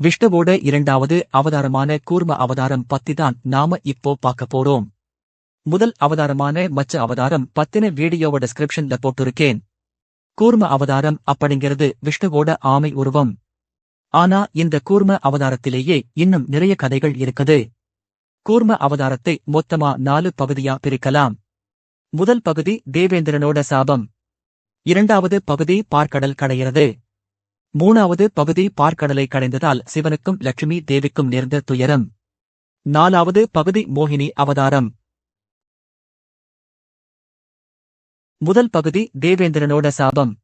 விஷ்ணுவோட இரண்டாவது அவதாரமான கூர்ம அவதாரம் பத்திதான் நாம இப்போ பார்க்க போறோம். முதல் அவதாரமான மச்ச அவதாரம் பத்தின வீடியோவ டிஸ்கிரிப்ஷன்ல போட்டிருக்கேன். கூர்ம அவதாரம் அப்படிங்கிறது விஷ்ணுவோட ஆமை உருவம். ஆனா இந்த கூர்ம அவதாரத்திலேயே இன்னும் நிறைய கதைகள் இருக்குது. கூர்ம அவதாரத்தை மொத்தமா நாலு பகுதியா பிரிக்கலாம். முதல் பகுதி தேவேந்திரனோட சாபம். இரண்டாவது பகுதி பார்க்கடல் கடைகிறது மூணாவது பகுதி பார்க்கடலை கடைந்ததால் சிவனுக்கும் லட்சுமி தேவிக்கும் நேர்ந்த துயரம். நாலாவது பகுதி மோகினி அவதாரம். முதல் பகுதி தேவேந்திரனோட சாபம்.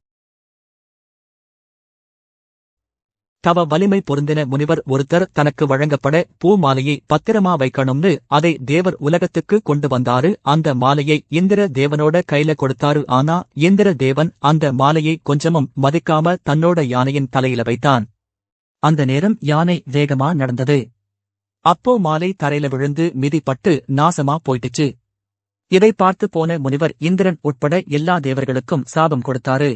தவ வலிமை பொருந்தின முனிவர் ஒருத்தர் தனக்கு வழங்கப்பட பூ மாலையை பத்திரமா வைக்கணும்னு அதை தேவர் உலகத்துக்கு கொண்டு வந்தாரு. அந்த மாலையை இந்திர தேவனோட கையில கொடுத்தாரு. ஆனா இந்திர தேவன் அந்த மாலையை கொஞ்சமும் மதிக்காம தன்னோட யானையின் தலையில வைத்தான். அந்த நேரம் யானை வேகமா நடந்தது. அப்போ மாலை தரையில விழுந்து மிதிப்பட்டு நாசமா போயிட்டுச்சு. இதை பார்த்து போன முனிவர் இந்திரன் உட்பட எல்லா தேவர்களுக்கும் சாபம் கொடுத்தாரு.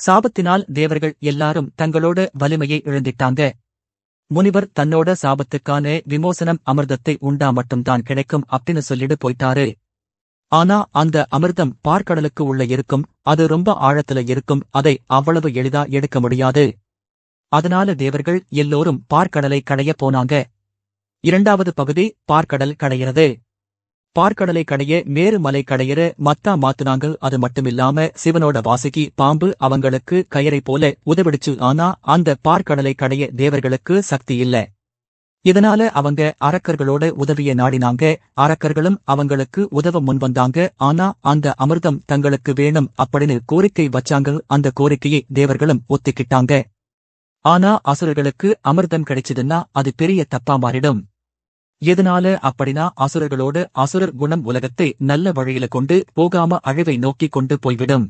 சாபத்தினால் தேவர்கள் எல்லாரும் தங்களோட வலிமையை இழந்திட்டாங்க. முனிவர் தன்னோட சாபத்துக்கான விமோசனம் அமிர்தத்தை உண்டா மட்டும்தான் கிடைக்கும் அப்படின்னு சொல்லிட்டு போயிட்டாரு. ஆனா அந்த அமிர்தம் பார்க்கடலுக்கு உள்ள இருக்கும் அது ரொம்ப ஆழத்துல இருக்கும் அதை அவ்வளவு எளிதா எடுக்க முடியாது. அதனால தேவர்கள் எல்லோரும் பார்க்கடலை கடைய போனாங்க. இரண்டாவது பகுதி பார்க்கடல் கடைகிறது பார்க்கடலை கடைய மேரு மலை கடையிற மத்தா மாத்துனாங்க. அது மட்டுமில்லாம சிவனோட வாசுகி பாம்பு அவங்களுக்கு கயரை போல உதவிடுச்சு. ஆனா அந்த பார்க்கடலை கடைய தேவர்களுக்கு சக்தி இல்ல. இதனால அவங்க அரக்கர்களோட உதவிய நாடினாங்க. அரக்கர்களும் அவங்களுக்கு உதவ முன்வந்தாங்க ஆனா அந்த அமிர்தம் தங்களுக்கு வேணும் அப்படின்னு கோரிக்கை வச்சாங்க. அந்த கோரிக்கையை தேவர்களும் ஒத்துக்கிட்டாங்க. ஆனா அசுரர்களுக்கு அமிர்தம் கிடைச்சதுன்னா அது பெரிய தப்பா மாறிடும். எதனால அப்படின்னா அசுரர்களோடு அசுரர் குணம் உலகத்தை நல்ல வழியில கொண்டு போகாம அழிவை நோக்கி கொண்டு போய்விடும்.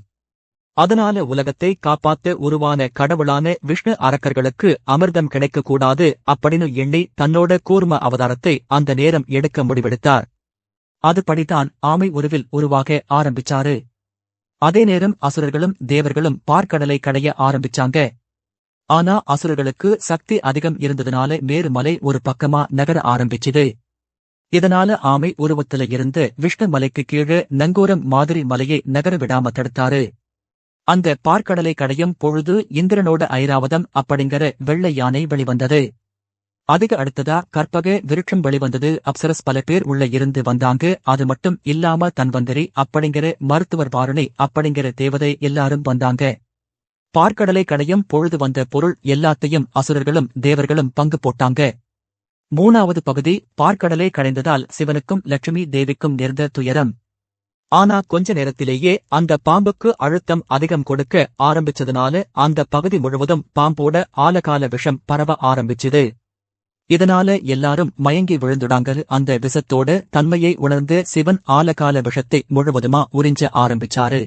அதனால உலகத்தை காப்பாத்த உருவான கடவுளான விஷ்ணு அரக்கர்களுக்கு அமிர்தம் கிடைக்கக்கூடாது அப்படின்னு எண்ணி தன்னோட கூர்ம அவதாரத்தை அந்த நேரம் எடுக்க முடிவெடுத்தார். அதுபடிதான் ஆமை உருவில் உருவாக ஆரம்பிச்சாரு. அதே நேரம் அசுரர்களும் தேவர்களும் பார்க்கடலை கடைய ஆரம்பிச்சாங்க. ஆனா அசுரர்களுக்கு சக்தி அதிகம் இருந்ததுனால மேருமலை ஒரு பக்கமா நகர ஆரம்பிச்சுது. இதனால ஆமை உருவத்துல இருந்து விஷ்ணு மலைக்கு கீழே நங்கூரம் மாதிரி மலையை நகர விடாம தடுத்தாரு. அந்த பார்க்கடலை கடையும் பொழுது இந்திரனோட ஐராவதம் அப்படிங்கிற வெள்ளை யானை வெளிவந்தது. அதுக்கு அடுத்ததா கற்பக விருட்சம் வெளிவந்தது. அப்சரஸ் பல பேர் உள்ள இருந்து வந்தாங்க. அது மட்டும் இல்லாம தன்வந்தரி அப்படிங்கிற மருத்துவர் பாரணி அப்படிங்கிற தேவதை எல்லாரும் வந்தாங்க. பார்க்கடலை கடையும் பொழுது வந்த பொருள் எல்லாத்தையும் அசுரர்களும் தேவர்களும் பங்கு போட்டாங்க. மூணாவது பகுதி பார்க்கடலை கடைந்ததால் சிவனுக்கும் லட்சுமி தேவிக்கும் நேர்ந்த துயரம். ஆனா கொஞ்ச நேரத்திலேயே அந்த பாம்புக்கு அழுத்தம் அதிகம் கொடுக்க ஆரம்பிச்சதுனால அந்த பகுதி முழுவதும் பாம்போட ஆலகால விஷம் பரவ ஆரம்பிச்சுது. இதனால எல்லாரும் மயங்கி விழுந்துடாங்க அந்த விஷத்தோட தன்மையை உணர்ந்து சிவன் ஆலகால விஷத்தை முழுவதுமா உறிஞ்ச ஆரம்பிச்சாரு.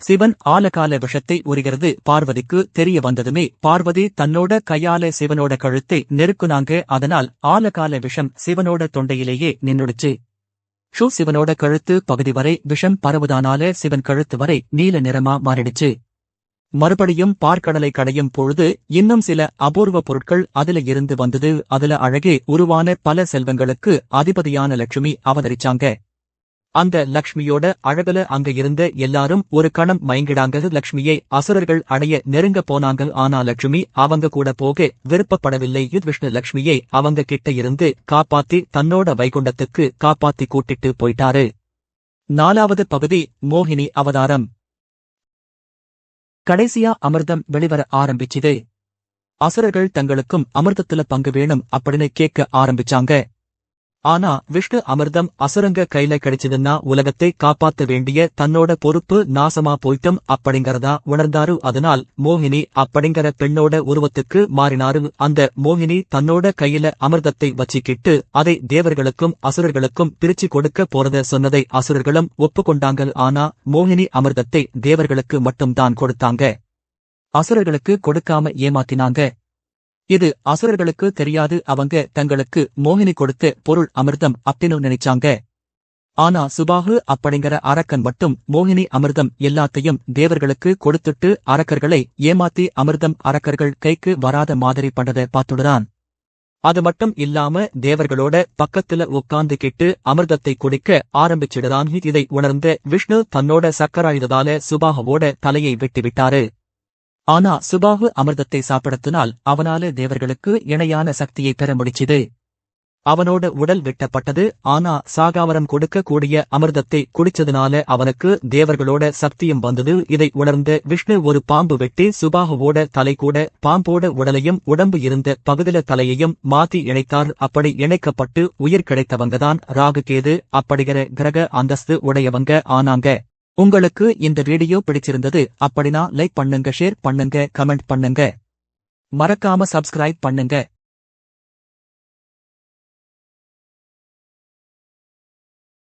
சிவன் ஆலகால விஷத்தை உரிகிறது. பார்வதிக்கு தெரிய வந்ததுமே பார்வதி தன்னோட கையால சிவனோட கழுத்தை நெருக்குனாங்க அதனால் ஆலகால விஷம் சிவனோட தொண்டையிலேயே நின்னுடுச்சு ஷூ சிவனோட கழுத்து பகுதி வரை விஷம் பரவுதானால சிவன் கழுத்து வரை நீல நிறமா மாறிடுச்சு. மறுபடியும் பார்க்கடலை கடையும் பொழுது இன்னும் சில அபூர்வ பொருட்கள் அதுல இருந்து வந்தது. அதுல அழகே உருவான பல செல்வங்களுக்கு அதிபதியான லட்சுமி அவதரிச்சாங்க. அந்த லக்ஷ்மியோட அழகுல அங்க இருந்த எல்லாரும் ஒரு கணம் மயங்கிடாங்க. லக்ஷ்மியை அசுரர்கள் அடைய நெருங்க போனாங்க. ஆனா லக்ஷ்மி அவங்க கூட போக விருப்பப்படவில்லை. விஷ்ணு லக்ஷ்மியை அவங்க கிட்ட இருந்து காப்பாத்தி தன்னோட வைகுண்டத்துக்கு காப்பாத்தி கூட்டிட்டு போயிட்டாரு. நாலாவது பகுதி மோகினி அவதாரம். கடைசியா அமிர்தம் வெளிவர ஆரம்பிச்சுது. அசுரர்கள் தங்களுக்கும் அமிர்தத்துல பங்கு வேணும் அப்படின்னு கேட்க ஆரம்பிச்சாங்க. ஆனா விஷ்ணு அமிர்தம் அசுரங்க கையில கிடைச்சதுன்னா உலகத்தை காப்பாத்த வேண்டிய தன்னோட பொறுப்பு நாசமா போயிட்டும் அப்படிங்கறதா உணர்ந்தாரு. அதனால் மோகினி அப்படிங்கிற பெண்ணோட உருவத்துக்கு மாறினாரு. அந்த மோகினி தன்னோட கையில அமிர்தத்தை வச்சுக்கிட்டு அதை தேவர்களுக்கும் அசுரர்களுக்கும் பிரிச்சு கொடுக்க போறத சொன்னதை அசுரர்களும் ஒப்புக்கொண்டாங்க. ஆனா மோகினி அமிர்தத்தை தேவர்களுக்கு மட்டும்தான் கொடுத்தாங்க. அசுரர்களுக்கு கொடுக்காம ஏமாத்தினாங்க. இது அசுரர்களுக்கு தெரியாது அவங்க தங்களுக்கு மோகினி கொடுத்து பொருள் அமிர்தம் அப்படின்னு நினைச்சாங்க. ஆனா சுபாகு அப்படிங்கிற அரக்கன் மட்டும் மோகினி அமிர்தம் எல்லாத்தையும் தேவர்களுக்கு கொடுத்துட்டு அரக்கர்களை ஏமாத்தி அமிர்தம் அரக்கர்கள் கைக்கு வராத மாதிரி பண்ணத பார்த்துடுறான். அது மட்டும் இல்லாம தேவர்களோட பக்கத்துல உட்கார்ந்துகிட்டு அமிர்தத்தை குடிக்க ஆரம்பிச்சிடுறான். இதை உணர்ந்த விஷ்ணு தன்னோட சக்கராயுததால சுபாகுவோட தலையை வெட்டிவிட்டாரு. ஆனா சுபாகு அமிர்தத்தை சாப்பிடத்தினால் அவனால தேவர்களுக்கு இணையான சக்தியை பெற முடிச்சுது. அவனோட உடல் வெட்டப்பட்டது ஆனா சாகாவரம் கொடுக்க கூடிய அமிர்தத்தை குடிச்சதுனால அவனுக்கு தேவர்களோட சக்தியும் வந்தது. இதை உணர்ந்த விஷ்ணு ஒரு பாம்பு வெட்டி சுபாகுவோட தலை கூட பாம்போட உடலையும் உடம்பு இருந்த பகுதில தலையையும் மாத்தி இணைத்தார். அப்படி இணைக்கப்பட்டு உயிர் கிடைத்தவங்கதான் ராகுகேது. அப்படிகிற கிரக அந்தஸ்து உடையவங்க ஆனாங்க. உங்களுக்கு இந்த வீடியோ பிடிச்சிருந்தது அப்படின்னா லைக் பண்ணுங்க ஷேர் பண்ணுங்க கமெண்ட் பண்ணுங்க. மறக்காம சப்ஸ்கிரைப் பண்ணுங்க.